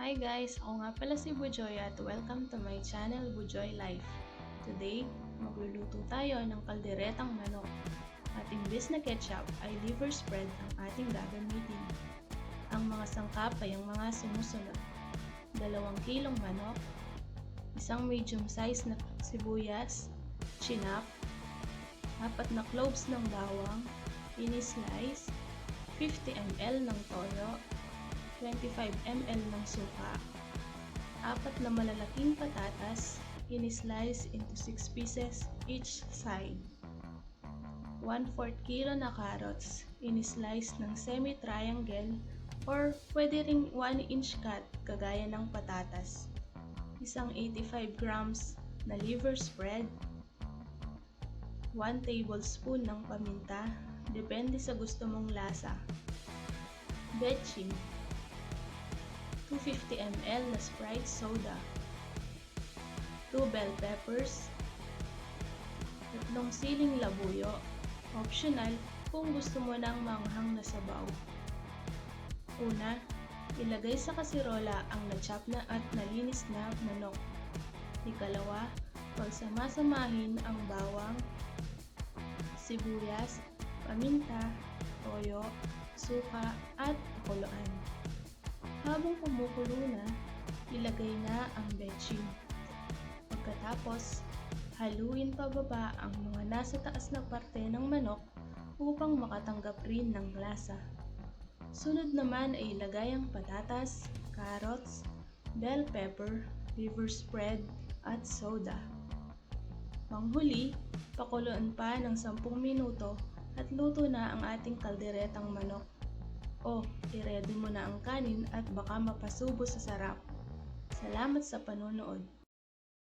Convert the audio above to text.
Hi guys! Ako nga pala si Bujoy at welcome to my channel Bujoy Life. Today, magluluto tayo ng kalderetang manok. At imbes na ketchup ay liver spread ang ating gagamitin. Ang mga sangkap ay ang mga sumusunod. Dalawang kilong manok, isang medium size na sibuyas, chinap, apat na cloves ng bawang, ini-slice, 50 ml ng toyo, 25 ml ng suka, apat na malalaking patatas, in-slice into 6 pieces each side. 1/4 kilo na carrots, in-slice ng semi-triangle or pwede ring 1 inch cut kagaya ng patatas. Isang 85 grams na liver spread, 1 tablespoon ng paminta, depende sa gusto mong lasa. Betchin, 250 ml na Sprite soda, 2 bell peppers, tatlong siling labuyo, optional kung gusto mo ng manghang na sabaw. Una, ilagay sa kasirola ang na-chop na at nalinis na manok. Ikalawa, pagsamasamahin ang bawang, sibuyas, paminta, toyo, suka at pakuluan. Habang kumukulo na, ilagay na ang betchin. Pagkatapos, haluin pababa ang mga nasa taas na parte ng manok upang makatanggap rin ng lasa. Sunod naman ay ilagay ang patatas, carrots, bell pepper, liver spread, at soda. Panghuli, pakuluan pa ng 10 minuto at luto na ang ating kalderetang manok. O, i-ready mo na ang kanin at baka mapasubo sa sarap. Salamat sa panonood.